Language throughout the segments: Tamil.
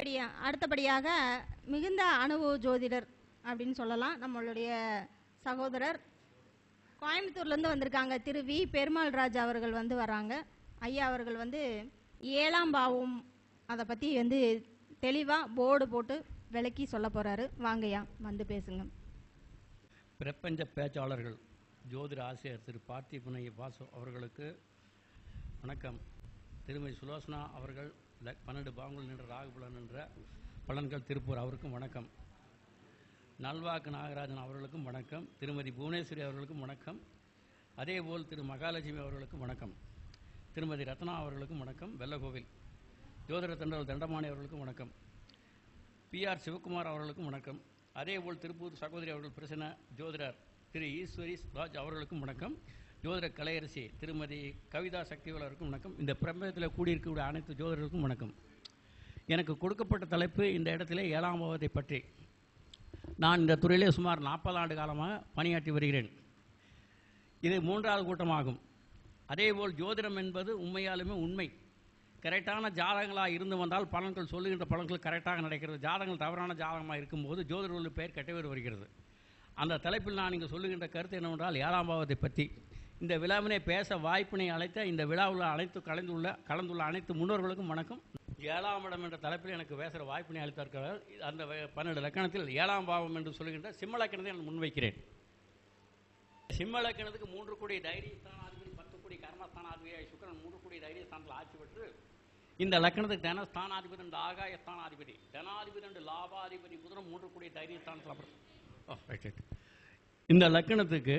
அடுத்தபடியாக மிகுந்த அனுபவ ஜோதிடர் அப்படின்னு சொல்லலாம். நம்மளுடைய சகோதரர். கோயம்புத்தூர்லேருந்து வந்திருக்காங்க. திரு வி. பெருமாள் ராஜ் அவர்கள் வந்து வராங்க. ஐயா அவர்கள் வந்து ஏழாம் பாவம். அதை பற்றி வந்து தெளிவாக போர்டு போட்டு விளக்கி சொல்ல போகிறாரு வாங்கய்யா வந்து பேசுங்க. பிரபஞ்ச பேச்சாளர்கள் ஜோதிட ஆசிரியர் திரு பார்த்திபுனைய வாசு அவர்களுக்கு வணக்கம். திருமதி சுலோசனா அவர்கள் பன்னெண்டு பாங்குகள் நின்ற ராகுபலன் என்ற பலன்கள் திருப்பூர் அவருக்கும் வணக்கம். நல்வாக்கு நாகராஜன் அவர்களுக்கும் வணக்கம். திருமதி புவனேஸ்வரி அவர்களுக்கும் வணக்கம். அதேபோல் திரு மகாலட்சுமி அவர்களுக்கும் வணக்கம். திருமதி ரத்னா அவர்களுக்கும் வணக்கம். வெள்ளகோவில். ஜோதிட தண்டல் தண்டமானி அவர்களுக்கும் வணக்கம். பிஆர் சிவகுமார் அவர்களுக்கும் வணக்கம். அதேபோல் திருப்பூர் சகோதரி அவர்கள் பிரசன்ன ஜோதிடர் திரு ஈஸ்வரி ராஜ் அவர்களுக்கும் வணக்கம். ஜோதிட கலையரசி திருமதி கவிதா சக்திவேல் வணக்கம். இந்த பிரபஞ்சத்தில் கூடியிருக்கக்கூடிய அனைத்து ஜோதிடருக்கும் வணக்கம். எனக்கு கொடுக்கப்பட்ட தலைப்பு இந்த இடத்திலே ஏழாம் பாவத்தை பற்றி. நான் இந்த துறையிலே சுமார் நாற்பது ஆண்டு காலமாக பணியாற்றி வருகிறேன். இது மூன்றாவது கூட்டமாகும். அதேபோல் ஜோதிடம் என்பது உண்மையாலுமே உண்மை. கரெக்டான ஜாதகங்களாக இருந்து வந்தால் பலன்கள் சொல்லுகின்ற பலன்கள் கரெக்டாக நடக்கிறது. ஜாதகங்கள் தவறான ஜாதகமாக இருக்கும்போது ஜோதிடர்கள் பெயர் கெட்டவேறு வருகிறது. அந்த தலைப்பில் நான் இங்கே சொல்லுகின்ற கருத்து என்னவென்றால் ஏழாம் பாவத்தை பற்றி. இந்த விழாவினை பேச வாய்ப்பினை அழைத்த இந்த விழாவில் அனைத்து கலந்துள்ள கலந்துள்ள அனைத்து முன்னோர்களுக்கும் வணக்கம். ஏழாம் இடம் என்ற தலைப்பில் எனக்கு பேசுகிற வாய்ப்பினை அளித்திருக்கிறார். அந்த பன்னெண்டு லக்கணத்தில் ஏழாம் பாவம் என்று சொல்லுகின்ற சிம்மலக்கணத்தை நான் முன்வைக்கிறேன். சிம்மலக்கணத்துக்கு மூன்று கோடி தைரிய ஸ்தானாதிபதி பத்து கோடி கர்மஸ்தானாதிபதியாய் சுக்கரன் மூன்று கோடி தைரிய ஸ்தானத்தில் ஆட்சி பெற்று இந்த லக்கணத்துக்கு தனஸ்தானாதிபதி ரெண்டு ஆகாய ஸ்தானாதிபதி தனாதிபதி ரெண்டு லாபாதிபதி புதனம் மூன்று கோடி தைரிய ஸ்தானத்தில் அப்புறம் ஓ, இந்த லக்கணத்துக்கு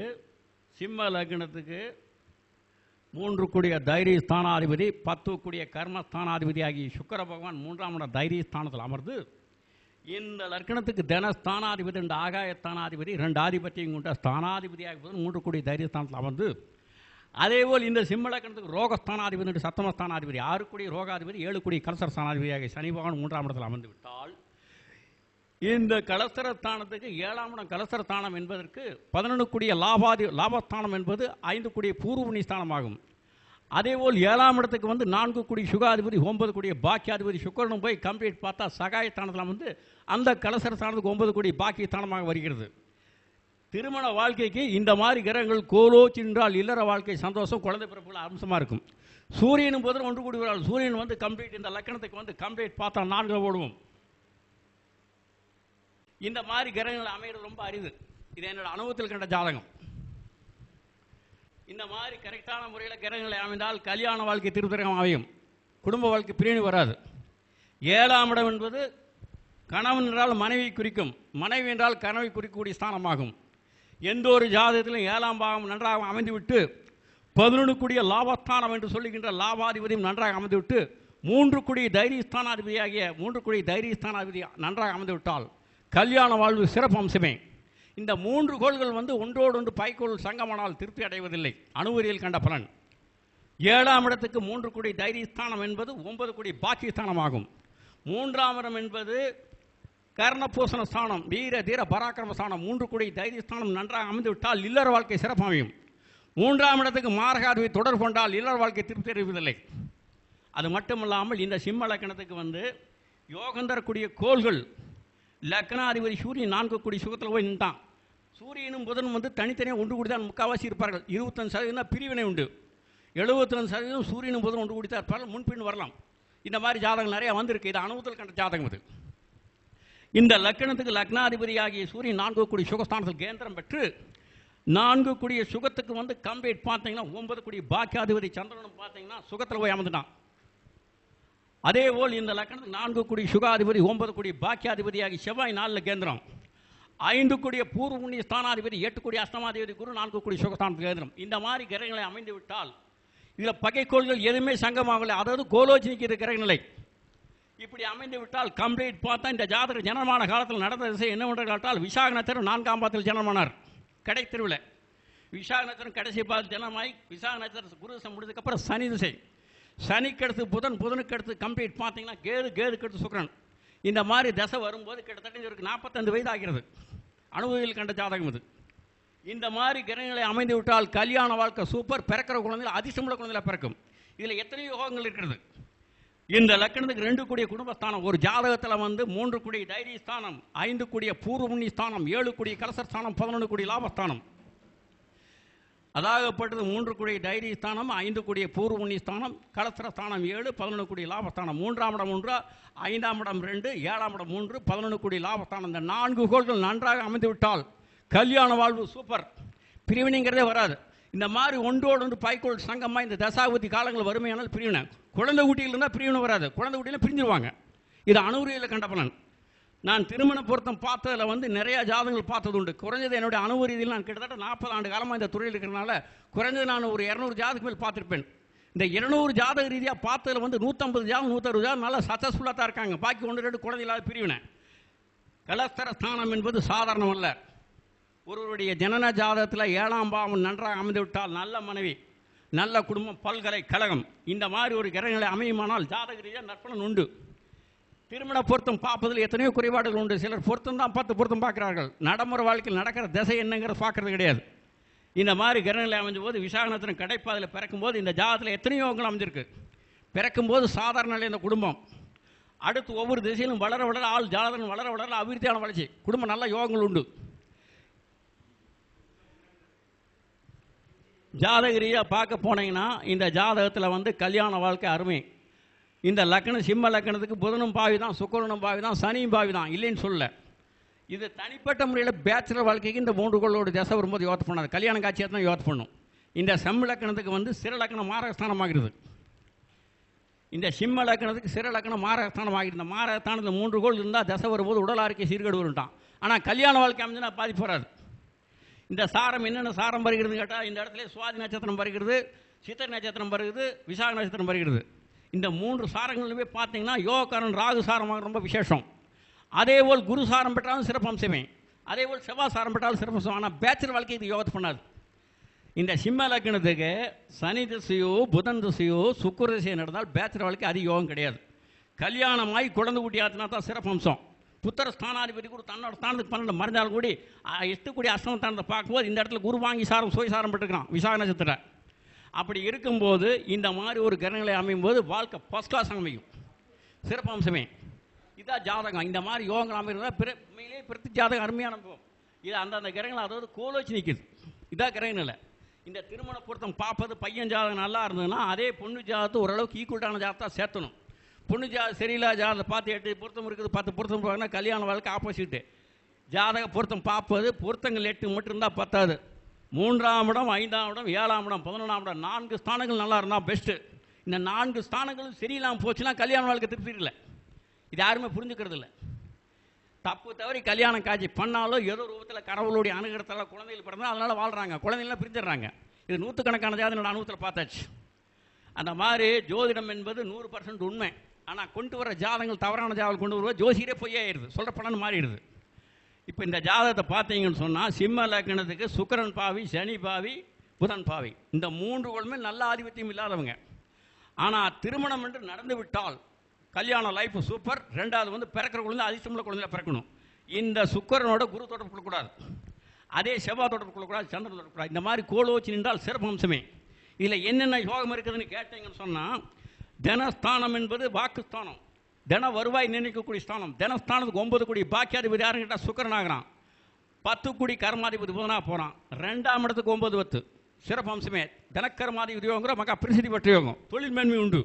சிம்ம லக்னத்துக்கு மூன்று கூடிய தைரிய ஸ்தானாதிபதி பத்து கூடிய கர்மஸ்தானாதிபதி ஆகிய சுக்கர பகவான் மூன்றாம் இட தைரிய ஸ்தானத்தில் அமர்ந்து இந்த லக்கணத்துக்கு தன ஸ்தானாதிபதி ரெண்டு ஆகாய ஸ்தானாதிபதி ரெண்டு ஆதிபத்தியம் கொண்ட ஸ்தானாதிபதியாக புதன் மூன்று கூடிய தைரிய ஸ்தானத்தில் அமர்ந்து அதேபோல் இந்த சிம்ம லக்கணத்துக்கு ரோகஸ்தானாதிபதி சத்தமஸ்தானாதிபதி ஆறு கோடி ரோகாதிபதி ஏழு கோடி கலசர ஸ்தானாதிபதியாக சனி பகவான் மூன்றாம் இடத்தில் அமர்ந்து விட்டால் இந்த கலஸ்தரஸ்தானத்துக்கு ஏழாம் இடம் கலசரத்தானம் என்பதற்கு பதினொன்று கூடிய லாபாதி லாபஸ்தானம் என்பது ஐந்து கூடிய பூர்வபுணி ஸ்தானமாகும். அதேபோல் ஏழாம் இடத்துக்கு வந்து நான்கு கூடி சுகாதிபதி ஒன்பது கூடிய பாக்கியாதிபதி சுக்கரனும் போய் கம்ப்ளீட் பார்த்தா சகாயஸ்தானத்தில் வந்து அந்த கலசரஸ்தானத்துக்கு ஒன்பது கோடி பாக்கிய ஸ்தானமாக வருகிறது. திருமண வாழ்க்கைக்கு இந்த மாதிரி கிரகங்கள் கோலோ சென்றால் இல்லற வாழ்க்கை சந்தோஷம் குழந்தை பிறப்புகள் அம்சமாக இருக்கும். சூரியனும் போதும் ஒன்று கூடி வரால் சூரியன் வந்து கம்ப்ளீட் இந்த லக்கணத்துக்கு வந்து கம்ப்ளீட் பார்த்தா நான்கு ஓடுவோம். இந்த மாதிரி கிரகங்கள் அமைகிறது ரொம்ப அரிது. இது என்னோட அனுபவத்தில் கண்ட ஜாதகம். இந்த மாதிரி கரெக்டான முறையில் கிரகங்களை அமைந்தால் கல்யாண வாழ்க்கை திருத்தரகம் அமையும். குடும்ப வாழ்க்கை பிரிவு வராது. ஏழாம் இடம் என்பது கணவன் என்றால் மனைவி குறிக்கும். மனைவி என்றால் கனவை குறிக்கக்கூடிய ஸ்தானமாகும். எந்த ஒரு ஜாதகத்திலும் ஏழாம் பாகம் நன்றாக அமைந்துவிட்டு பதினொன்று லாபஸ்தானம் என்று சொல்லுகின்ற லாபாதிபதியும் நன்றாக அமைந்துவிட்டு மூன்று குடி தைரியஸ்தானாதிபதியாகிய மூன்று குடி தைரியஸ்தானாதிபதி நன்றாக அமைந்துவிட்டால் கல்யாண வாழ்வு சிறப்பு அம்சமே. இந்த மூன்று கோள்கள் வந்து ஒன்றோடொன்று பைக்கோள் சங்கமானால் திருப்தி அடைவதில்லை. அணுவரியல் கண்ட பலன். ஏழாம் இடத்துக்கு மூன்று கோடி தைரியஸ்தானம் என்பது ஒன்பது கோடி பாக்கியஸ்தானமாகும் மூன்றாம் இடம் என்பது கர்ணபூசண ஸ்தானம் வீர தீர பராக்கிரம ஸ்தானம். மூன்று கோடி தைரியஸ்தானம் நன்றாக அமைந்து விட்டால் இல்லற வாழ்க்கை சிறப்பமையும் மூன்றாம் இடத்துக்கு மாரகாதிபதி தொடர் கொண்டால் இல்லற வாழ்க்கை திருப்தி அடைவதில்லை. அது மட்டுமல்லாமல் இந்த சிம்ம லக்கணத்துக்கு வந்து யோகம் தரக்கூடிய கோள்கள் லக்னாதிபதி சூரியன் நான்கு கோடி சுகத்தில் போய் நின்றான் சூரியனும் புதனும் வந்து தனித்தனியாக ஒன்று கூடி தான் முக்கால்வாசி இருப்பார்கள். இருபத்தஞ்சு சதவீதம் தான் பிரிவினை உண்டு. எழுபத்தஞ்சு சதவீதம் சூரியனும் புதனும் ஒன்று கூடி தான் இருப்பார்கள் முன்பின் வரலாம். இந்த மாதிரி ஜாதகம் நிறையா வந்திருக்கு. இது அனுபவத்தில் கண்ட ஜாதகம் இது. இந்த லக்கணத்துக்கு லக்னாதிபதி ஆகிய சூரியன் நான்கு கோடி சுகஸ்தானத்தில் கேந்திரம் பெற்று நான்கு கூடிய சுகத்துக்கு வந்து கம்பேட் பார்த்தீங்கன்னா ஒன்பது கோடி பாக்கியாதிபதி சந்திரனும் பார்த்தீங்கன்னா சுகத்தில் போய் அமர்ந்துட்டான். அதே போல் இந்த லக்கணத்துக்கு நான்கு கோடி சுகாதிபதி ஒன்பது கோடி பாக்கியாதிபதியாகி செவ்வாய் நாளில் கேந்திரம். ஐந்து கோடிய பூர்வ புண்ணிய ஸ்தானாதிபதி எட்டு கோடி அஷ்டமாதிபதி குரு நான்கு கோடி சுகஸ்தானத்துக்கு கேந்திரம். இந்த மாதிரி கிரகங்களை அமைந்து விட்டால் இதில் பகைக்கோள்கள் எதுவுமே சங்கமாகலை அதாவது கோலோஜினிக்கு இருக்கிற கிரகநிலை. இப்படி அமைந்து விட்டால் கம்ப்ளீட் பார்த்தா இந்த ஜாதக ஜனமான காலத்தில் நடந்த திசை என்னவென்று கேட்டால் விசாக நட்சத்திரம் நான்காம் பாதத்தில் ஜனமானார் கடை தெருவில். விசாக நட்சத்திரம் கடைசி பாதத்தில் ஜனமாய் விசாக நட்சத்திரம் குரு முடிஞ்சதுக்கப்புறம் சனி திசை. சனிக்கு அடுத்து புதன் புதனுக்கு அடுத்து கம்ப்ளீட். பார்த்தீங்கன்னா கேது கேதுக்கு அடுத்து சுக்கிரன். இந்த மாதிரி தசை வரும்போது கிட்டத்தட்ட இவருக்கு நாற்பத்தஞ்சு வயது ஆகிறது. அனுபவியில் கண்ட ஜாதகம் இது. இந்த மாதிரி கிரகங்களை அமைந்து விட்டால் கல்யாண வாழ்க்கை சூப்பர் பிறக்கிற குழந்தைகள் அதிசயமுள்ள குழந்தைகளை பிறக்கும். இதில் எத்தனை யோகங்கள் இருக்கிறது. இந்த லக்கணத்துக்கு ரெண்டு கூடிய குடும்பஸ்தானம். ஒரு ஜாதகத்தில் வந்து மூன்று கூடிய தைரிய ஸ்தானம் ஐந்து கூடிய பூர்வ ஸ்தானம் ஏழு கூடிய கலசர் ஸ்தானம் பதினொன்று கூடிய லாபஸ்தானம். அதாகப்பட்டது மூன்று கூடிய டைரி ஸ்தானம் ஐந்து கூடிய பூர்வமுனி ஸ்தானம் கலசர ஸ்தானம் ஏழு பதினொன்று கூடிய லாபஸ்தானம் மூன்றாம் இடம் மூன்று ஐந்தாம் இடம் ரெண்டு ஏழாம் இடம் மூன்று பதினொன்று குடி லாபஸ்தானம். இந்த நான்கு கோள்கள் நன்றாக அமைந்துவிட்டால் கல்யாண வாழ்வு சூப்பர். பிரிவினைங்கிறதே வராது. இந்த மாதிரி ஒன்றோடு ஒன்று பைக்கோல் சங்கமாக இந்த தசாபதி காலங்கள் வறுமையானால் பிரிவினை. குழந்தை ஊட்டியில் இருந்தால் பிரிவினை வராது. குழந்தை ஊட்டியில் பிரிஞ்சிருவாங்க. இது அணுகுறியில் கண்ட பலன். நான் திருமண பொருத்தம் பார்த்ததில் வந்து நிறைய ஜாதகங்கள் பார்த்தது உண்டு குறைஞ்சது என்னுடைய அனுபவரீதியில் நான் கிட்டத்தட்ட நாற்பது ஆண்டு காலமாக இந்த துறையில் இருக்கிறனால குறைஞ்சது நான் ஒரு இரநூறு ஜாதகம் மேல் பார்த்துருப்பேன். இந்த இருநூறு ஜாதக ரீதியாக பார்த்ததில் வந்து நூற்றம்பது ஜாதகம் நூற்றறுபது ஜாதகம் நல்லா சக்ஸஸ்ஃபுல்லாக தான் இருக்காங்க. பாக்கி ஒன்று ரெண்டு குழந்தை இல்லாத பிரிவினை. கலஸ்தர ஸ்தானம் என்பது சாதாரணம் அல்ல ஒருவருடைய ஜனன ஜாதகத்தில் ஏழாம் பாவம் நன்றாக அமைந்து விட்டால் நல்ல மனைவி நல்ல குடும்பம் பல்கலைக்கழகம் இந்த மாதிரி ஒரு கிரகங்களை அமையுமானால் ஜாதக ரீதியாக நற்பலன் உண்டு. திருமண பொருத்தம் பார்ப்பதில் எத்தனையோ குறைபாடுகள் உண்டு. சிலர் பொருத்தம் தான் பார்த்து பொருத்தம் பார்க்குறார்கள். நடைமுறை வாழ்க்கையில் நடக்கிற திசை என்னங்கிறது பார்க்கறது கிடையாது. இந்த மாதிரி கிரகங்களை அமைஞ்ச போது விசாகனத்தின் கடைப்பாதையில் பிறக்கும்போது இந்த ஜாதகத்தில் எத்தனையோ யோகங்கள் அமைஞ்சிருக்கு. பிறக்கும்போது சாதாரண நிலை இந்த குடும்பம். அடுத்து ஒவ்வொரு திசையிலும் வளர வளர ஆள் ஜாதகம் வளர வளர அபிவிருத்தியான வளர்ச்சி. குடும்பம் நல்ல யோகங்கள் உண்டு. ஜாதக ரீதியாக பார்க்க போனீங்கன்னா இந்த ஜாதகத்தில் வந்து கல்யாண வாழ்க்கை அருமை. இந்த லக்கணம் சிம்ம லக்கணத்துக்கு புதனும் பாவி தான் சுக்கரனும் பாவி தான் சனியும் பாவி தான் இல்லைன்னு சொல்ல இது தனிப்பட்ட முறையில் பேச்சுலர் வாழ்க்கைக்கு இந்த மூன்று கோளோட தசை வரும்போது யோத்து பண்ணாது. கல்யாண காட்சியை தான் யோத்து பண்ணும். இந்த செம்ம லக்கணத்துக்கு வந்து சிற லக்கணம் மாரகஸ்தானமாகிறது. இந்த சிம்ம லக்கணத்துக்கு சிற லக்கணம் மாரகஸ்தானம் இந்த மாரகஸ்தானத்தில் மூன்று கோள் இருந்தால் தசை வரும்போது உடல் ஆரோக்கிய சீர்கேடு வரும்ட்டான் ஆனால் கல்யாண வாழ்க்கை அமைஞ்சுனா பாதிப்பு வராது இந்த சாரம் என்னென்ன சாரம் வருகிறதுன்னு கேட்டால் இந்த இடத்துல சுவாதி நட்சத்திரம் வருகிறது சித்திரை நட்சத்திரம் வருகிறது விசாக நட்சத்திரம் வருகிறது இந்த மூன்று சாரங்களுமே பார்த்தீங்கன்னா யோகக்காரன் ராகு சாரமாக ரொம்ப விசேஷம். அதே போல் குரு சாரம் பெற்றாலும் சிறப்பம்சமே அதே போல் செவ்வாய் சாரம் பெற்றாலும் சிறப்பம்சம் ஆனால் பேச்சர் வாழ்க்கை இது யோகத்தை பண்ணாது. இந்த சிம்ம லக்னத்துக்கு சனி திசையோ புதன் திசையோ சுக்கர திசையோ நடந்தால் பேச்சர் வாழ்க்கை அது யோகம் கிடையாது. கல்யாணமாகி குழந்தை குட்டி ஆத்தினா தான் சிறப்பம்சம் புத்திர ஸ்தானாதிபதி கூட தன்னோட ஸ்தானத்துக்கு பன்னெண்டு மறைஞ்சாலும் கூடி எட்டுக்கூடிய அஷ்டம ஸ்தானத்தை பார்க்கும்போது இந்த இடத்துல குரு வாங்கி சாரம் சுய சாரம் பெற்றுக்கிறான் விசாக நட்சத்திரம் அப்படி இருக்கும்போது இந்த மாதிரி ஒரு கிரகங்களை அமையும் போது வாழ்க்கை ஃபஸ்ட் கிளாஸ் அமையும். சிறப்பம்சமே இதான் ஜாதகம். இந்த மாதிரி யோகங்கள் அமைகிறதா பிற பிறத்து ஜாதகம் அருமையான அனுபவம். இது அந்தந்த கிரகங்கள் அதாவது கோலோச்சி நிற்குது இதான் கிரக இந்த திருமண பொருத்தம் பார்ப்பது பையன் ஜாதகம் நல்லா இருந்ததுன்னா அதே பொண்ணு ஜாதகத்தை ஓரளவுக்கு ஈக்குவல்டான ஜாதகத்தை சேர்த்தணும். பொண்ணு ஜா சரியில்லா ஜாதகத்தை பார்த்து எட்டு பொருத்தம் இருக்குது பத்து பொருத்தம் போகிறாங்கன்னா கல்யாண வாழ்க்கை ஆப்போசிட்டு ஜாதக பொருத்தம் பார்ப்பது பொருத்தங்கள் எட்டு மட்டும் இருந்தால் பத்தாது. மூன்றாம் இடம் ஐந்தாம் இடம் ஏழாம் இடம் பதினொன்றாம் இடம். நான்கு ஸ்தானங்கள் நல்லா இருந்தால் பெஸ்ட்டு இந்த நான்கு ஸ்தானங்களும் சரியில்லாமல் போச்சுன்னா கல்யாண வாழ்க்கை திருப்தி இல்லை. இது யாருமே புரிஞ்சுக்கிறது இல்லை. தப்பு தவறி கல்யாணம் காட்சி பண்ணாலும் ஏதோ ரூபத்தில் கடவுளுடைய அனுகிரகத்தில் குழந்தைகள் பிறந்தால் அதனால் வாழ்கிறாங்க குழந்தைங்களாம் பிரிஞ்சிடுறாங்க. இது நூற்றுக்கணக்கான ஜாதி என்னோட அனுபவத்தில் பார்த்தாச்சு. அந்த மாதிரி ஜோதிடம் என்பது நூறு பர்சன்ட் உண்மை. ஆனால் கொண்டு வர ஜாதகங்கள் தவறான ஜாதகம் கொண்டு வருவது ஜோசியரே பொய்யாயிருது சொல்கிற பலன் மாறிடுது. இப்போ இந்த ஜாதகத்தை பார்த்தீங்கன்னு சொன்னால் சிம்ம லக்கணத்துக்கு சுக்கரன் பாவி சனி பாவி புதன் பாவி. இந்த மூன்று குழந்தை நல்ல ஆதிபத்தியம் இல்லாதவங்க. ஆனால் திருமணம் என்று நடந்து விட்டால் கல்யாணம் லைஃப் சூப்பர் ரெண்டாவது வந்து பிறக்கிற குழந்தை அதிர்ஷ்டமுள்ள குழந்தைய பிறக்கணும். இந்த சுக்கரனோட குரு தொடர்பு கொள்ளக்கூடாது. அதே செவ்வாய் தொடர்பு கொள்ளக்கூடாது சந்திரன் தொடர்பு கூடாது இந்த மாதிரி கோலோச்சி நின்றால் சிறப்பு அம்சமே. இதில் என்னென்ன யோகம் இருக்குதுன்னு கேட்டீங்கன்னு சொன்னால் தனஸ்தானம் என்பது வாக்குஸ்தானம். தின வருவாய் நிர்ணயிக்கக்கூடிய ஸ்தானம் தினஸ்தானத்துக்கு ஒன்பது கோடி பாக்கியாதிபதி யாருன்னு கேட்டால் சுக்கரன் ஆகிறான். பத்து கோடி கர்மாதிபதி புதனாக போகிறான் ரெண்டாம் இடத்துக்கு ஒன்பது பத்து. சிறப்பு அம்சமே தினக்கர்மாதிபதி யோகங்கிற மக்கா பிரசித்தி பெற்ற யோகம். தொழில் மேன்மை உண்டு.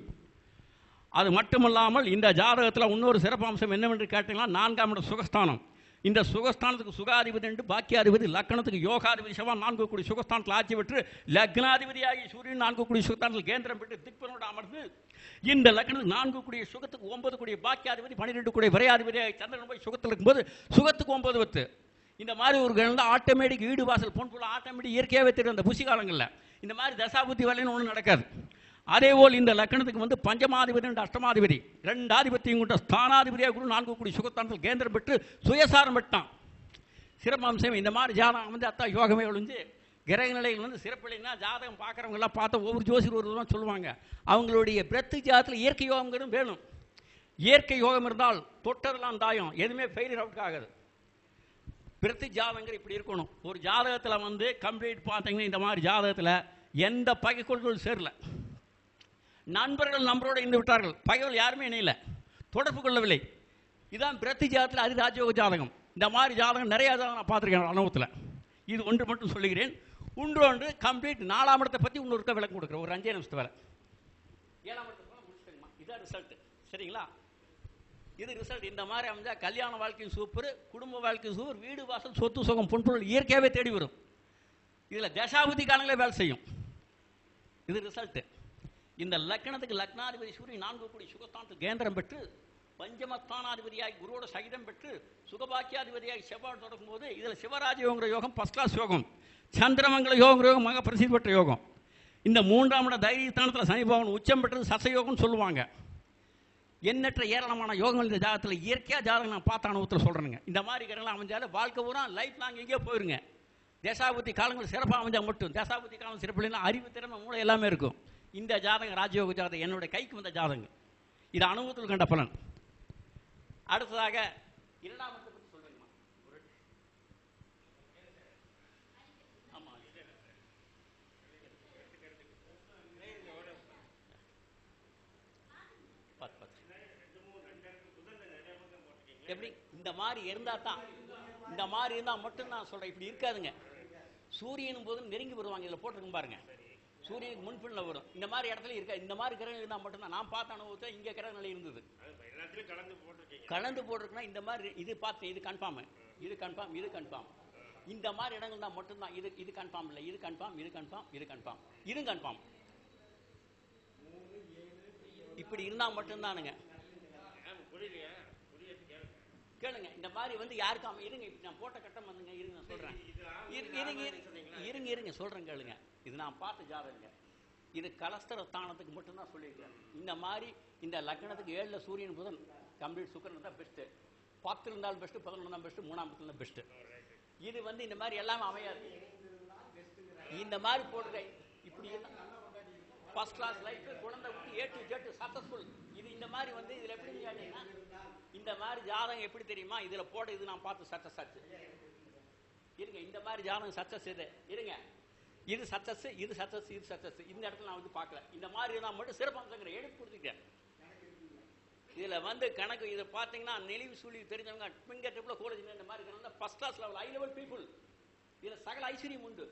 அது மட்டுமல்லாமல் இந்த ஜாதகத்தில் இன்னொரு சிறப்பு அம்சம் என்னவென்று கேட்டீங்கன்னா நான்காம் இடம் சுகஸ்தானம். இந்த சுகஸ்தானத்துக்கு சுகாதிபதி என்று பாக்கியாதிபதி லக்கணத்துக்கு யோகாதிபதி செவ்வாய் நான்கு கோடி சுகஸ்தானத்தில் ஆட்சி பெற்று லக்னாதிபதியாகி சூரியன் நான்கு கோடி சுகஸ்தானத்தில் கேந்திரம் பெற்று திக்பனோடு அமர்ந்து இந்த லக்னத்துக்கு நான்கு கோடி சுகத்துக்கு ஒன்பது கோடி பாக்கியாதிபதி பன்னிரெண்டு கோடி விரையாதிபதியாகி சந்திரன் போய் சுகத்தில் இருக்கும்போது சுகத்துக்கு ஒன்பது பத்து. இந்த மாதிரி ஒரு கிரகம் ஆட்டோமேட்டிக் ஈடு வாசல் பொன் போல ஆட்டோமேட்டிக் இயற்கையாகவே தெரியும் அந்த புசி காலங்களில் இந்த மாதிரி தசாபுத்தி வேலைன்னு ஒன்றும் நடக்காது. அதே போல் இந்த லக்கணத்துக்கு வந்து பஞ்சமாதிபதி ரெண்டு அஷ்டமாதிபதி. ரெண்டு ஆதிபத்தியம் கொண்ட ஸ்தானாதிபதியாக கூட நான்கு கூடி சுகத்தானத்தில் கேந்திரம் பெற்று சுயசாரம் பெற்றான். சிறப்பம்சம் இந்த மாதிரி ஜாதகம் வந்து அத்தா யோகமே ஒழிஞ்சு கிரக நிலைகள் வந்து சிறப்பில்லைன்னா ஜாதகம் பார்க்குறவங்க எல்லாம் பார்த்தா ஒவ்வொரு ஜோசியர் ஒருவரும் சொல்லுவாங்க. அவங்களுடைய பிரத்து ஜாதத்தில் இயற்கை யோகங்கிறது வேணும். இயற்கை யோகம் இருந்தால் தொட்டதெல்லாம் தாயம் எதுவுமே ஃபெயிலியர் அவுட் ஆகாது. பிரத்து ஜாதகங்கள் இப்படி இருக்கணும். ஒரு ஜாதகத்தில் வந்து கம்ப்ளீட் பார்த்தீங்கன்னா இந்த மாதிரி ஜாதகத்தில் எந்த பகைக்கொள்கள் சேரல. நண்பர்கள் நம்பரோடு இருந்து விட்டார்கள். பகைவர்கள் யாருமே இணையில தொடர்பு கொள்ளவில்லை. இதான் பிரத்தி ஜாதத்தில் அது ராஜயோக ஜாதகம். இந்த மாதிரி ஜாதகம் நிறைய ஜாதகம் நான் பார்த்துருக்கேன் அனுபவத்தில். இது ஒன்று மட்டும் சொல்லுகிறேன். ஒன்று ஒன்று கம்ப்ளீட் நாலாம் இடத்தை பற்றி இன்னொருக்க விளக்கம் கொடுக்குறேன். ஒரு அஞ்சே நிமிஷத்து வேலை ஏழாம் இடத்தை போல இதான் ரிசல்ட் சரிங்களா? இது ரிசல்ட் இந்த மாதிரி அமைஞ்சால் கல்யாண வாழ்க்கையும் சூப்பர் குடும்ப வாழ்க்கையும் சூப்பர் வீடு வாசல் சொத்து சுகம் பொன்பொருள் இயற்கையாகவே தேடி வரும். இதில் தசாபதி காலங்களே வேலை செய்யும். இது ரிசல்ட்டு இந்த லக்னத்துக்கு லக்னாதிபதி சூரியன் நான்கு கோடி சுகஸ்தானத்துக்கு கேந்திரம் பெற்று பஞ்சமஸ்தானாதிபதியாகி குருவோட சகிதம் பெற்று சுகபாக்கியாதிபதியாகி செவ்வாய் தொடங்கும் போது இதில் சிவராஜ யோகிற யோகம் ஃபர்ஸ்ட் கிளாஸ் யோகம் சந்திரமங்கல யோகங்கிற யோகம் மக பிரசித்தி பெற்ற யோகம். இந்த மூன்றாம் இட தைரியஸ்தானத்தில் சனிபவன் உச்சம் பெற்றது சசயோகம்னு சொல்லுவாங்க. எண்ணற்ற ஏராளமான யோகங்கள் இந்த ஜாதகத்தில் இயற்கையாக ஜாதகம் நான் பார்த்த அனுபவத்தில் சொல்கிறேங்க இந்த மாதிரி கிரகங்கள் அமைஞ்சாலும் வாழ்க்கை பூரா லைஃப் லாங் எங்கேயோ போயிருங்க. தேசாபுத்தி காலங்கள் சிறப்பாக அமைஞ்சால் மட்டும். தேசாபுத்தி காலம் சிறப்பு இல்லைன்னா அறிவு திறமை மூளை எல்லாமே இருக்கும். இந்த ஜாதகம் ராஜயோக ஜாதகம் என்னுடைய கைக்கு வந்த ஜாதகம். இது அனுபவத்தில் கண்ட பலன். அடுத்ததாக இரண்டாம் பற்றி சொல்றேங்கம்மா. எப்படி? இந்த மாதிரி இருந்தா தான். இந்த மாதிரி இருந்தா மட்டும் நான் சொல்றேன். இப்படி இருக்காதுங்க. சூரியனும் போதும் நெருங்கி வருவாங்க. இதுல போட்டிருக்கும் பாருங்க. சூரியனுக்கு முன்பின்ல வரும். இந்த மாதிரி இடத்துல இருக்கா இந்த மாதிரி கிரகங்கள் இருந்தா மட்டும்தான். நான் பார்த்த அனுபவத்தை இங்க கிரகங்கள் இருந்தது. எல்லாத்துலயும் கலந்து போட்டிருக்குன்னா இந்த மாதிரி இது பார்த்தேன் இது கன்ஃபார்ம் இது கன்ஃபார்ம் இது கன்ஃபார்ம் இந்த மாதிரி இடங்கள் தான் மட்டும்தான். இது இது கன்ஃபார்ம் இல்லை. இது கன்ஃபார்ம் இது கன்ஃபார்ம் இது கன்ஃபார்ம் இது கன்ஃபார்ம் இப்படி இருந்தா மட்டும்தானுங்க. புரியலையா? கேளுங்க இந்த மாதிரி வந்து யாருக்கும் அமை- இருங்க இப்படி நான் போட்ட கட்டம் வந்துங்க இருங்க நான் சொல்றேன். இரு- இருங்க இருங்க இருங்க இருங்க சொல்றேன் கேளுங்க. இது நான் பார்த்த ஜாதகங்க. இது கலஸ்தர ஸ்தானத்துக்கு மட்டும்தான் சொல்லியிருக்கேன். இந்த மாதிரி இந்த லக்னத்துக்கு ஏழுல சூரியன் புதன் கம்ப்ளீட் சுக்கரன் தான் பெஸ்ட்டு பத்து இருந்தாலும் பெஸ்ட்டு பதினொன்று தான் பெஸ்ட்டு மூணாம் பத்துல தான் பெஸ்ட்டு இது வந்து இந்த மாதிரி எல்லாமே அமையாது. இந்த மாதிரி போடுற இப்படி ஃபர்ஸ்ட் கிளாஸ் லைஃப் குழந்தை விட்டு ஏ டு ஜெட் சக்சஸ்ஃபுல் இது இந்த மாதிரி வந்து இதில் எப்படி கேட்டீங்கன்னா இந்த மாதிரி ஜாதகம் எப்படி தெரியுமா? இதில் போட இது நான் பார்த்து சக்சஸ் ஆச்சு. இருங்க இந்த மாதிரி ஜாதகம் சக்சஸ் இது இருங்க. இது சக்சஸ் இது சக்சஸ் இது சக்சஸ் இந்த இடத்துல நான் வந்து பார்க்கல. இந்த மாதிரி நான் மட்டும் சிறப்பம்சங்கிற எடுத்து கொடுத்துட்டேன். இதில் வந்து கணக்கு இதை பார்த்தீங்கன்னா நெளிவு சுழி தெரிஞ்சவங்க பிங்கர் டிப்பில் கோலேஜ் இந்த மாதிரி இருக்கிறவங்க first class level high level people இதில் சகல ஐஸ்வர்யம் உண்டு.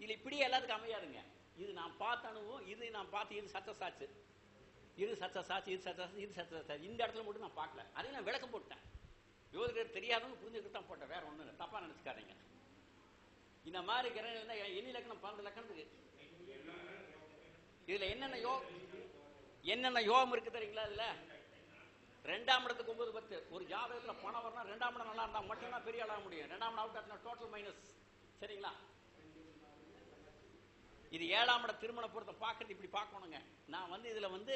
இதில் இப்படியே எல்லாத்துக்கும் அமையாதுங்க. இது நான் பார்த்த அனுபவம் இது நான் பார்த்து இது சக்சஸ் ஆச்சு. இது சக்சஸ் ஆச்சு இது சக்சஸ் இது சக்சஸ் ஆச்சு. இந்த இடத்துல மட்டும் நான் பார்க்கல. அதையும் நான் விளக்கம் போட்டேன். ஜோதிடர் தெரியாதுன்னு புரிஞ்சுக்கிட்டு தான் போட்டேன். வேற ஒன்றும் இல்லை. தப்பாக நினச்சிக்காதீங்க. இந்த மாதிரி கிரகங்கள் தான் எண்ணி லக்கணம் பன்னெண்டு லக்கணத்துக்கு இதில் என்னென்ன யோ என்னென்ன யோகம் இருக்கு தெரியுங்களா இதில்? ரெண்டாம் இடத்துக்கு ஒன்பது பத்து. ஒரு ஜாதகத்தில் பணம் வரணும் ரெண்டாம் இடம் நல்லா இருந்தால் மட்டும்தான் பெரிய ஆளாக முடியும். ரெண்டாம் இடம் அவுட் ஆச்சுன்னா டோட்டல் மைனஸ் சரிங்களா? இது ஏழாம் இட திருமண பொருத்த பார்க்கறது இப்படி பார்க்கணுங்க. நான் வந்து இதில் வந்து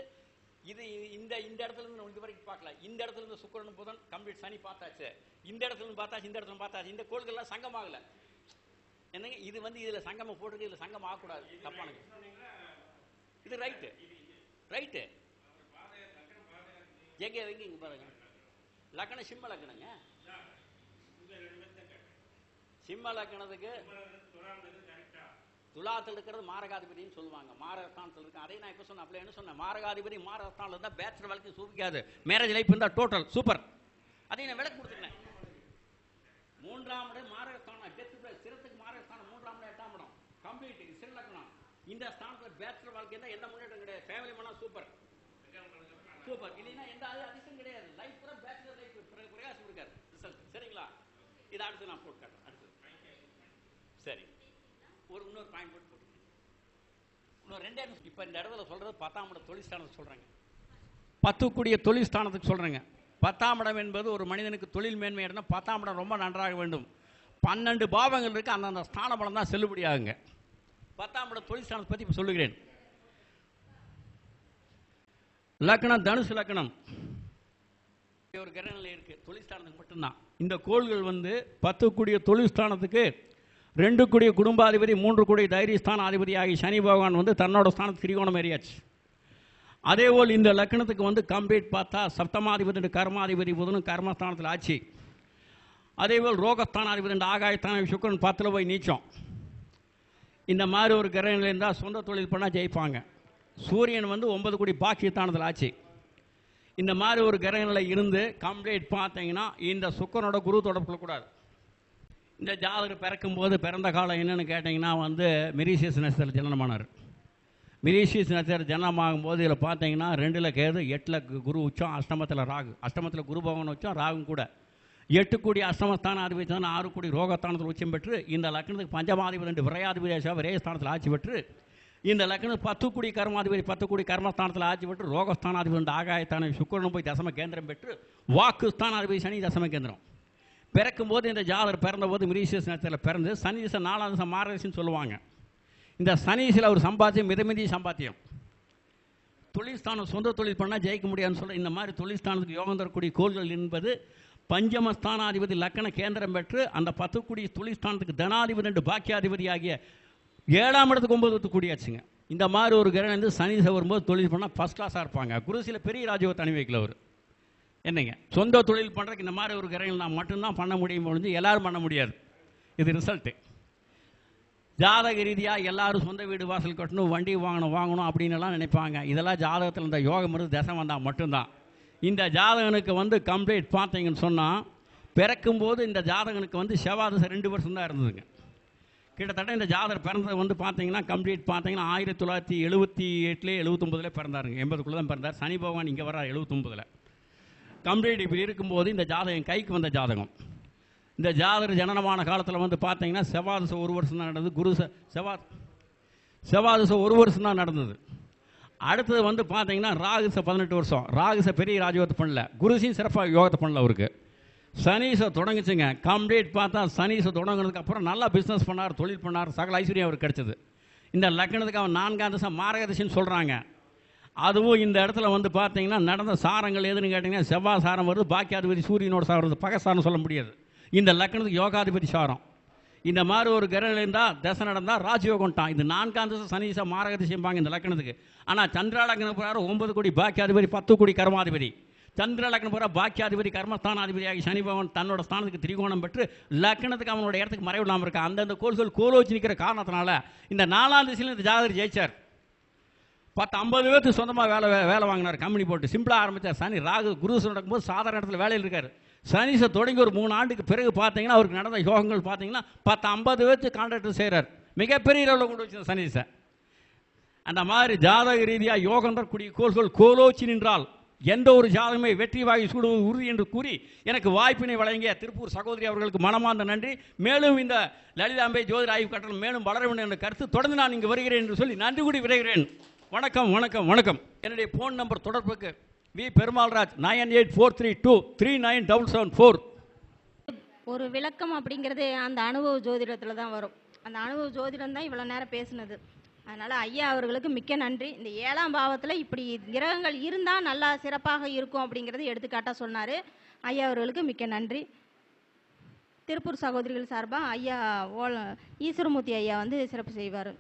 இது இந்த இந்த இடத்துல இருந்து இது வரைக்கும் பார்க்கல. இந்த இடத்துல இருந்து சுக்கிரன் புதன் கம்ப்ளீட் சனி பார்த்தாச்சு. இந்த இடத்துல இருந்து பார்த்தாச்சு இந்த இடத்துல பார்த்தாச்சு. இந்த கோள்கள்லாம் சங்கமாகல என்னங்க இது வந்து இதுல சங்கமம் போட்டுருக்கு இதுல சங்கம் ஆகக்கூடாது. தப்பானுங்க இது ரைட்டு. ரைட்டு. எங்க எங்க இங்க பாருங்க. லக்கணம் சிம்ம லக்கணங்க. சிம்ம லக்கணத்துக்கு துலாத்தில் இருக்கிறது மாரகாதிபதினு சொல்லுவாங்க. மாரகஸ்தானத்தில் இருக்கு. அதே நான் இப்போ சொன்னேன். அப்படி என்ன சொன்னேன்? மாரகாதிபதி மாரகஸ்தானில் இருந்தால் பேச்சுலர் வாழ்க்கை சூப்பிக்காது மேரேஜ் லைஃப் இருந்தால் டோட்டல் சூப்பர் அதை நான் விளக்கு கொடுத்துருக்கேன் மூன்றாம் இடம் மாரகஸ்தானம். டெத் சிரத்துக்கு மாரகஸ்தானம் மூன்றாம் இடம் எட்டாம் இடம். கம்ப்ளீட் சிறலக்கணம் இந்த ஸ்தானத்தில் பேச்சுலர் வாழ்க்கை இருந்தால் எந்த முன்னேற்றம் கிடையாது. ஃபேமிலி பண்ணால் சூப்பர் சூப்பர் இல்லைன்னா எந்த அது கிடையாது. லைஃப் பூரா பேச்சுலர் லைஃப் பிரகாசம் இருக்காரு ரிசல்ட் சரிங்களா? இதை அடுத்து நான் போட்டு காட்டுறேன். அடுத்து. சரி. ஒரு இன்னொரு பாயிண்ட் போட்டு போட்டுக்கோங்க. இன்னொரு ரெண்டே இப்போ இந்த இடத்துல சொல்றது பத்தாம் இடம் சொல்றேங்க. பத்துக்குடிய தொழில் ஸ்தானத்துக்கு சொல்றேங்க. பத்தாம் இடம் என்பது ஒரு மனிதனுக்கு தொழில் மேன்மை இடம்னா பத்தாம் இடம் ரொம்ப நன்றாக வேண்டும். பன்னெண்டு பாவங்கள் இருக்கு அந்தந்த ஸ்தான பலம் தான் செல்லுபடியாகுங்க பத்தாம் இடம் தொழில் ஸ்தானத்தை பற்றி இப்போ சொல்லுகிறேன். லக்னம் தனுசு லக்னம். ஒரு கிரகநிலை இருக்கு. தொழில் ஸ்தானத்துக்கு மட்டும்தான். இந்த கோள்கள் வந்து பத்து கூடிய தொழில் ஸ்தானத்துக்கு ரெண்டு கூடிய குடும்பாதிபதி மூன்று கூடிய தைரியஸ்தான அதிபதி ஆகிய சனி பகவான் வந்து தன்னோட ஸ்தானத்துக்கு திரிகோணம் ஏறியாச்சு. அதேபோல் இந்த லக்னத்துக்கு வந்து கம்ப்ளீட் பார்த்தா சப்தமாதிபதி கர்மாதிபதி புதனும் கர்மஸ்தானத்தில் ஆச்சு. அதேபோல் ரோகஸ்தானாதிபதி இந்த ஆகாயஸ்தான சுக்கரன் பத்தில் போய் நீச்சம். இந்த மாதிரி ஒரு கிரகங்கள் இருந்தால் சொந்த தொழில் பண்ணால் ஜெயிப்பாங்க. சூரியன் வந்து ஒன்பது கோடி பாக்கியஸ்தானத்தில் ஆச்சு. இந்த மாதிரி ஒரு கிரகங்களில் இருந்து கம்ப்ளீட் பார்த்தீங்கன்னா இந்த சுக்கரனோட குரு தொடர்பு கூடாது. இந்த ஜாதகர் பிறக்கும்போது பிறந்த காலம் என்னன்னு கேட்டிங்கன்னா வந்து மிரீசியஸ் நட்சத்திர ஜனனமானார். மிரீசியஸ் நட்சத்திர ஜனனமாகும் போது இதில் பார்த்தீங்கன்னா ரெண்டில் கேது எட்டில் குரு உச்சம் அஷ்டமத்தில் ராகு. அஷ்டமத்தில் குரு பகவான் உச்சம் ராகும் கூட. எட்டு கோடி அஷ்டமஸ்தான அதிபதி ஆறு கோடி ரோகஸ்தானத்தில் உச்சம் பெற்று இந்த லக்னத்துக்கு பஞ்சமாதிபதி ரெண்டு விரையாதிபதி விரயஸ்தானத்தில் ஆட்சி பெற்று இந்த லக்னம் பத்து கோடி கர்மாதிபதி பத்து கோடி கர்மஸ்தானத்தில் ஆட்சி பெற்று ரோகஸ்தானாதிபதி ரெண்டு ஆகாயத்தான சுக்கரனும் போய் தசம கேந்திரம் பெற்று வாக்கு ஸ்தானாதிபதி சனி தசம கேந்திரம். பிறக்கும்போது இந்த ஜாதகர் பிறந்தபோது மிரீசியஸ் நட்சத்திரத்தில் பிறந்து சனி நாலாம் திசை மாரதிசைன்னு சொல்லுவாங்க. இந்த சனீசில் அவர் சம்பாத்தியம் மிதமிதி சம்பாத்தியம். தொழில்ஸ்தானம் சொந்த தொழில் பண்ணால் ஜெயிக்க முடியாதுன்னு சொல்ல இந்த மாதிரி தொழில்ஸ்தானத்துக்கு யோகம் தரக்கூடிய கோள்கள் என்பது பஞ்சமஸ்தானாதிபதி லக்கண கேந்திரம் பெற்று அந்த பத்துக்குடி தொழில்ஸ்தானத்துக்கு தனாதிபதி ரெண்டு பாக்கியாதிபதி ஆகிய ஏழாம் இடத்துக்கு ஒன்பது கூடியாச்சுங்க. இந்த மாதிரி ஒரு கிரகம் வந்து சனி வரும்போது தொழில் பண்ணால் ஃபஸ்ட் கிளாஸாக இருப்பாங்க. குருசியில் பெரிய ராஜயோகத்தை அணி வைக்கல அவர். என்னங்க? சொந்த தொழில் பண்ணுறதுக்கு இந்த மாதிரி ஒரு கிரகங்கள் நான் மட்டும்தான் பண்ண முடியும் பொழுது எல்லாரும் பண்ண முடியாது. இது ரிசல்ட்டு ஜாதக ரீதியாக எல்லாரும் சொந்த வீடு வாசல் கட்டணும் வண்டி வாங்கணும் வாங்கணும் அப்படின்னு எல்லாம் நினைப்பாங்க. இதெல்லாம் ஜாதகத்தில் இந்த யோகம் இருந்து தசை வந்தால் மட்டும்தான். இந்த ஜாதகனுக்கு வந்து கம்ப்ளீட் பார்த்தீங்கன்னு சொன்னால் பிறக்கும்போது இந்த ஜாதகனுக்கு வந்து செவ்வாதசை ரெண்டு வருஷம் தான் இருந்ததுங்க. கிட்டத்தட்ட இந்த ஜாதகர் பிறந்தது வந்து பார்த்தீங்கன்னா கம்ப்ளீட் பார்த்தீங்கன்னா ஆயிரத்தி தொள்ளாயிரத்தி எழுபத்தி எட்டுலேயே எழுபத்தொம்பதுல பிறந்தாருங்க. எண்பதுக்குள்ளே தான் பிறந்தார். சனி பகவான் இங்கே வர்றார் எழுபத்தொம்பதில் கம்ப்ளீட் இப்படி இருக்கும்போது இந்த ஜாதகம் கைக்கு வந்த ஜாதகம். இந்த ஜாதகர் ஜனனமான காலத்தில் வந்து பார்த்தீங்கன்னா செவ்வாதசை ஒரு வருஷம் தான் நடந்தது குரு செவ்வா செவ்வாதசை ஒரு வருஷம் தான் நடந்தது. அடுத்தது வந்து பார்த்தீங்கன்னா ராகுச பதினெட்டு வருஷம். ராகுச பெரிய ராஜயோகத்தை பண்ணல. குருசியும் சிறப்பாக யோகத்தை பண்ணல அவருக்கு. சனீசை தொடங்குச்சுங்க. கம்ப்ளீட் பார்த்தா சனீசை தொடங்கினதுக்கு அப்புறம் நல்லா பிஸ்னஸ் பண்ணார் தொழில் பண்ணார் சகல ஐஸ்வர்யம் அவருக்கு கிடைச்சது. இந்த லக்னத்துக்கு அவன் நான்காம் திசை மாரகதிசைன்னு சொல்கிறாங்க அதுவும் இந்த இடத்துல வந்து பார்த்தீங்கன்னா நடந்த சாரங்கள் எதுன்னு கேட்டிங்கன்னா செவ்வாய் சாரம் வருது பாக்கியாதிபதி சூரியனோட சாரம் வருது. பகசாரம் சொல்ல முடியாது. இந்த லக்னத்துக்கு யோகாதிபதி சாரம். இந்த மாதிரி ஒரு கிரகம் இருந்தால் தசை நடந்தால் ராஜயோகம்ட்டான் இது நான்காம் திசை மாரக மாரகதிசைம்பாங்க இந்த லக்னத்துக்கு ஆனால் சந்திரா லக்னம் பிரகாரம் ஒன்பது கோடி பாக்கியாதிபதி பத்து கோடி கர்மாதிபதி. சந்திர லக்னம் போகிற பாக்கியாதிபதி கர்மஸ்தானாதிபதியாகி சனி பகவான் தன்னோட ஸ்தானத்துக்கு திரிகோணம் பெற்று லக்னத்துக்கு அவனோட இடத்துக்கு மறைவிடாமல் இருக்கான் அந்தந்த கோள்கள் கோலோச்சி நிற்கிற காரணத்தினால இந்த நாலாம் திசையில் இந்த ஜாதகர் ஜெயிச்சார். பத்து ஐம்பது பேர்த்து சொந்தமாக வேலை வேலை வாங்கினார் கம்பெனி போட்டு. சிம்பிளாக ஆரம்பித்தார் சனி ராகு குருசு நடக்கும்போது சாதாரண இடத்துல வேலையில் இருக்கார். சனிசை தொடங்கி ஒரு மூணு ஆண்டுக்கு பிறகு பார்த்தீங்கன்னா அவருக்கு நடந்த யோகங்கள் பார்த்தீங்கன்னா பத்து ஐம்பது பேர்த்து கான்ட்ராக்டர் செய்கிறார் மிகப்பெரிய அளவில் கொண்டு வச்சு சனீசை அந்த மாதிரி ஜாதக ரீதியாக யோகம் குடிய கோள்கள் கோலோச்சி நின்றால் எந்த ஒரு ஜாதகமே வெற்றி வாகி சூடுவது உறுதி என்று கூறி எனக்கு வாய்ப்பினை வழங்கிய திருப்பூர் சகோதரி அவர்களுக்கு மனமார்ந்த நன்றி. மேலும் இந்த லலிதாம்பை ஜோதிட ஆய்வு கட்டணம் மேலும் வளர வேண்டும் என்ற கருத்து தொடர்ந்து நான் இங்கு வருகிறேன் என்று சொல்லி நன்றி கூடி விரைகிறேன் வணக்கம் வணக்கம் வணக்கம். என்னுடைய ஃபோன் நம்பர் தொடர்புக்கு V. Perumalraj nine eight four three two three nine double seven four ஒரு விளக்கம் அப்படிங்கிறது அந்த அனுபவ ஜோதிடத்தில் தான் வரும். அந்த அனுபவ ஜோதிடம் தான் இவ்வளோ நேரம் பேசினது. அதனால் ஐயா அவர்களுக்கு மிக்க நன்றி. இந்த ஏழாம் பாவத்தில் இப்படி கிரகங்கள் இருந்தால் நல்லா சிறப்பாக இருக்கும் அப்படிங்கிறது எடுத்துக்காட்டாக சொன்னார். ஐயா அவர்களுக்கு மிக்க நன்றி. திருப்பூர் சகோதரிகள் சார்பாக ஐயா ஓல ஈஸ்வரமூர்த்தி ஐயா வந்து சிறப்பு செய்வார்.